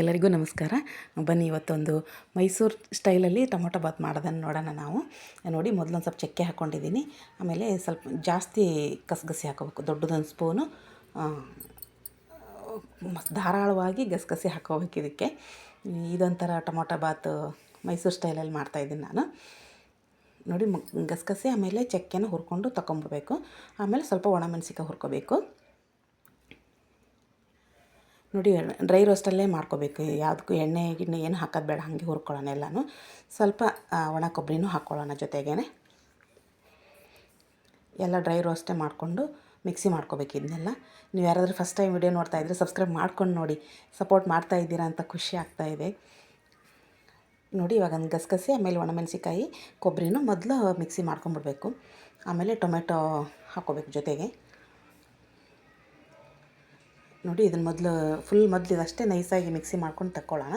ಎಲ್ಲರಿಗೂ ನಮಸ್ಕಾರ. ಬನ್ನಿ ಇವತ್ತೊಂದು ಮೈಸೂರು ಸ್ಟೈಲಲ್ಲಿ ಟೊಮೊಟೊ ಬಾತ್ ಮಾಡೋದನ್ನು ನೋಡೋಣ ನಾವು. ನೋಡಿ, ಮೊದಲೊಂದು ಸ್ವಲ್ಪ ಚಕ್ಕೆ ಹಾಕ್ಕೊಂಡಿದ್ದೀನಿ ಆಮೇಲೆ ಸ್ವಲ್ಪ ಜಾಸ್ತಿ ಕಸಗಸಿ ಹಾಕೋಬೇಕು ದೊಡ್ಡದೊಂದು ಸ್ಪೂನು ಧಾರಾಳವಾಗಿ ಗಸಗಸೆ ಹಾಕೋಬೇಕು ಇದಕ್ಕೆ. ಇದೊಂಥರ ಟೊಮೊಟೊ ಬಾತ್ ಮೈಸೂರು ಸ್ಟೈಲಲ್ಲಿ ಮಾಡ್ತಾಯಿದ್ದೀನಿ ನಾನು. ನೋಡಿ ಗಸಗಸೆ ಆಮೇಲೆ ಚಕ್ಕೆನ ಹುರ್ಕೊಂಡು ತಗೊಂಬಿಡ್ಬೇಕು ಆಮೇಲೆ ಸ್ವಲ್ಪ ಒಣಮೆಣಸಿಕಾಯಿ ಹುರ್ಕೋಬೇಕು. ನೋಡಿ, ಡ್ರೈ ರೋಸ್ಟಲ್ಲೇ ಮಾಡ್ಕೋಬೇಕು. ಯಾವುದಕ್ಕೂ ಎಣ್ಣೆ, ಗಿಣ್ಣೆ ಏನು ಹಾಕೋದು ಬೇಡ, ಹಾಗೆ ಹುರ್ಕೊಳ್ಳೋಣ ಎಲ್ಲನೂ. ಸ್ವಲ್ಪ ಒಣ ಕೊಬ್ಬರಿನೂ ಹಾಕ್ಕೊಳ್ಳೋಣ ಜೊತೆಗೇ ಎಲ್ಲ ಡ್ರೈ ರೋಸ್ಟೇ ಮಾಡಿಕೊಂಡು ಮಿಕ್ಸಿ ಮಾಡ್ಕೋಬೇಕು ಇದನ್ನೆಲ್ಲ ನೀವು ಯಾರಾದರೂ ಫಸ್ಟ್ ಟೈಮ್ ವಿಡಿಯೋ ನೋಡ್ತಾ ಇದ್ದರೆ ಸಬ್ಸ್ಕ್ರೈಬ್ ಮಾಡ್ಕೊಂಡು ನೋಡಿ. ಸಪೋರ್ಟ್ ಮಾಡ್ತಾ ಇದ್ದೀರಾ ಅಂತ ಖುಷಿ ಆಗ್ತಾ ಇದೆ. ನೋಡಿ, ಇವಾಗ ಒಂದು ಗಸಗಸೆ, ಆಮೇಲೆ ಒಣಮೆಣಸಿಕಾಯಿ ಕೊಬ್ಬರಿನೂ ಮೊದಲು ಮಿಕ್ಸಿ ಮಾಡ್ಕೊಂಬಿಡ್ಬೇಕು. ಆಮೇಲೆ ಟೊಮೆಟೊ ಹಾಕ್ಕೋಬೇಕು ಜೊತೆಗೆ. ನೋಡಿ ಇದನ್ನು ಮೊದಲು ಫುಲ್ ಮೊದಲು ಇದಷ್ಟೇ ನೈಸಾಗಿ ಮಿಕ್ಸಿ ಮಾಡ್ಕೊಂಡು ತಕ್ಕೊಳ್ಳೋಣ.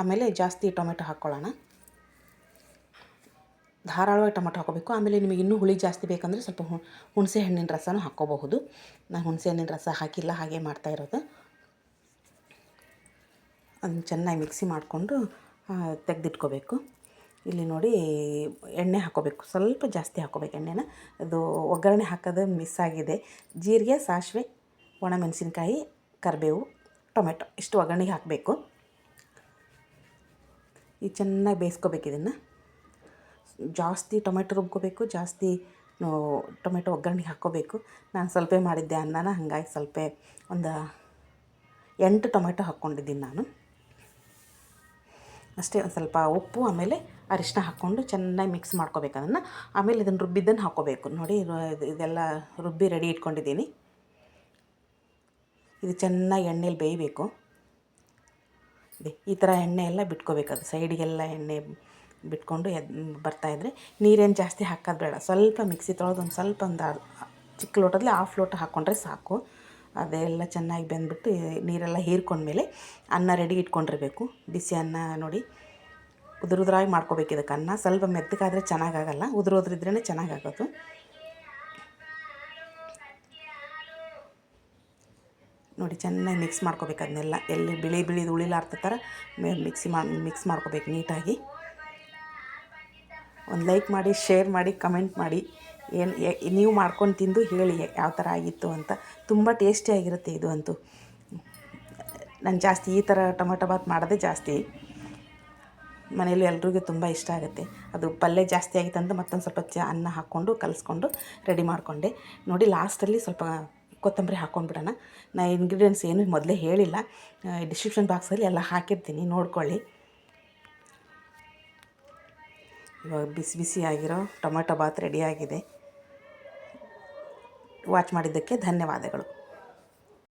ಆಮೇಲೆ ಜಾಸ್ತಿ ಟೊಮೆಟೊ ಹಾಕ್ಕೊಳ್ಳೋಣ. ಧಾರಾಳವಾಗಿ ಟೊಮೆಟೊ ಹಾಕೋಬೇಕು ಆಮೇಲೆ ನಿಮಗೆ ಇನ್ನೂ ಹುಳಿ ಜಾಸ್ತಿ ಬೇಕಂದರೆ ಸ್ವಲ್ಪ ಹುಣಸೆ ಹಣ್ಣಿನ ರಸನೂ ಹಾಕ್ಕೋಬಹುದು. ನಾನು ಹುಣಸೆ ಹಣ್ಣಿನ ರಸ ಹಾಕಿಲ್ಲ, ಹಾಗೆ ಮಾಡ್ತಾ ಇರೋದು. ಅದನ್ನು ಚೆನ್ನಾಗಿ ಮಿಕ್ಸಿ ಮಾಡಿಕೊಂಡು ತೆಗೆದಿಟ್ಕೋಬೇಕು. ಇಲ್ಲಿ ನೋಡಿ ಎಣ್ಣೆ ಹಾಕೋಬೇಕು ಸ್ವಲ್ಪ ಜಾಸ್ತಿ ಹಾಕೋಬೇಕು ಎಣ್ಣೆನ. ಅದು ಒಗ್ಗರಣೆ ಹಾಕೋದು ಮಿಸ್ ಆಗಿದೆ. ಜೀರಿಗೆ, ಸಾಸಿವೆ ಒಣಮೆಣಸಿನ್ಕಾಯಿ ಕರಿಬೇವು, ಟೊಮೆಟೊ ಇಷ್ಟು ಒಗ್ಗರಣೆಗೆ ಹಾಕಬೇಕು. ಈ ಚೆನ್ನಾಗಿ ಬೇಯಿಸ್ಕೋಬೇಕು ಇದನ್ನು. ಜಾಸ್ತಿ ಟೊಮೆಟೊ ರುಬ್ಕೋಬೇಕು, ಜಾಸ್ತಿ ಟೊಮೆಟೊ ಒಗ್ಗರಣೆಗೆ ಹಾಕ್ಕೋಬೇಕು. ನಾನು ಸ್ವಲ್ಪ ಮಾಡಿದ್ದೆ ಅನ್ನನ, ಹಾಗಾಗಿ ಸ್ವಲ್ಪ ಒಂದು ಎಂಟು ಟೊಮೆಟೊ ಹಾಕ್ಕೊಂಡಿದ್ದೀನಿ ನಾನು. ಅಷ್ಟೇ ಒಂದು ಸ್ವಲ್ಪ ಉಪ್ಪು, ಆಮೇಲೆ ಅರಿಶಿನ ಹಾಕ್ಕೊಂಡು ಚೆನ್ನಾಗಿ ಮಿಕ್ಸ್ ಮಾಡ್ಕೋಬೇಕು ಅದನ್ನು. ಆಮೇಲೆ ಇದನ್ನು ರುಬ್ಬಿದ್ದನ್ನು ಹಾಕ್ಕೋಬೇಕು. ನೋಡಿ, ಇದು- ಇದೆಲ್ಲ ರುಬ್ಬಿ ರೆಡಿ ಇಟ್ಕೊಂಡಿದ್ದೀನಿ. ಇದು ಚೆನ್ನಾಗಿ ಎಣ್ಣೆಲಿ ಬೇಯಬೇಕು. ಈ ಥರ ಎಣ್ಣೆ ಎಲ್ಲ ಬಿಟ್ಕೋಬೇಕು ಅದು. ಸೈಡಿಗೆಲ್ಲ ಎಣ್ಣೆ ಬಿಟ್ಕೊಂಡು ಎದ್ ಬರ್ತಾಯಿದ್ರೆ ನೀರೇನು ಜಾಸ್ತಿ ಹಾಕೋದು ಬೇಡ. ಸ್ವಲ್ಪ ಮಿಕ್ಸಿ ತೊಳೆದು ಒಂದು ಸ್ವಲ್ಪ ಒಂದು ಚಿಕ್ಕ ಲೋಟದಲ್ಲಿ ಹಾಫ್ ಲೋಟ ಹಾಕ್ಕೊಂಡ್ರೆ ಸಾಕು. ಅದೆಲ್ಲ ಚೆನ್ನಾಗಿ ಬೆಂದ್ಬಿಟ್ಟು ನೀರೆಲ್ಲ ಹೀರ್ಕೊಂಡ್ಮೇಲೆ ಅನ್ನ ರೆಡಿ ಇಟ್ಕೊಂಡಿರಬೇಕು. ಬಿಸಿ ಅನ್ನ ನೋಡಿ ಉದುರುದ್ರಾಗಿ ಮಾಡ್ಕೋಬೇಕು ಇದಕ್ಕೆ ಅನ್ನ. ಸ್ವಲ್ಪ ಮೆತ್ತಗಾದರೆ ಚೆನ್ನಾಗಾಗಲ್ಲ. ಉದುರೋದ್ರಿದ್ರೇ ಉದುರಿದ್ರೇ ಚೆನ್ನಾಗಾಗೋದು. ನೋಡಿ ಚೆನ್ನಾಗಿ ಮಿಕ್ಸ್ ಮಾಡ್ಕೋಬೇಕು ಅದನ್ನೆಲ್ಲ. ಎಲ್ಲಿ ಬಿಳಿ ಬಿಳಿದು ಉಳಿಲಾರ್ದ ಥರ ಮಿಕ್ಸಿ ಮಾ ಮಿಕ್ಸ್ ಮಾಡ್ಕೋಬೇಕು ನೀಟಾಗಿ. ಒಂದು ಲೈಕ್ ಮಾಡಿ ಶೇರ್ ಮಾಡಿ ಕಮೆಂಟ್ ಮಾಡಿ. ಏನು ನೀವು ಮಾಡ್ಕೊಂಡು ತಿಂದು ಹೇಳಿ ಯಾವ ಥರ ಆಗಿತ್ತು ಅಂತ. ತುಂಬ ಟೇಸ್ಟಿಯಾಗಿರುತ್ತೆ ಇದು ಅಂತೂ. ನಾನು ಜಾಸ್ತಿ ಈ ಥರ ಟೊಮೊಟೊ ಬಾತ್ ಮಾಡೋದೇ ಜಾಸ್ತಿ. ಮನೇಲಿ ಎಲ್ರಿಗೂ ತುಂಬ ಇಷ್ಟ ಆಗುತ್ತೆ. ಅದು ಪಲ್ಯ ಜಾಸ್ತಿ ಆಗಿತ್ತು ಅಂತ ಮತ್ತೊಂದು ಸ್ವಲ್ಪ ಚ ಅನ್ನ ಹಾಕ್ಕೊಂಡು, ಕಲಿಸ್ಕೊಂಡು ರೆಡಿ ಮಾಡಿಕೊಂಡೆ. ನೋಡಿ ಲಾಸ್ಟಲ್ಲಿ ಸ್ವಲ್ಪ ಕೊತ್ತಂಬರಿ ಹಾಕ್ಕೊಂಡ್ಬಿಡೋಣ ನಾ ಇಂಗ್ರೀಡಿಯೆಂಟ್ಸ್ ಏನು ಮೊದಲೇ ಹೇಳಿಲ್ಲ. ಡಿಸ್ಕ್ರಿಪ್ಷನ್ ಬಾಕ್ಸಲ್ಲಿ ಎಲ್ಲ ಹಾಕಿರ್ತೀನಿ, ನೋಡ್ಕೊಳ್ಳಿ. ಇವಾಗ ಬಿಸಿ ಬಿಸಿ ಆಗಿರೋ ಟೊಮೆಟೊ ಬಾತ್ ರೆಡಿಯಾಗಿದೆ ವಾಚ್ ಮಾಡಿದ್ದಕ್ಕೆ ಧನ್ಯವಾದಗಳು.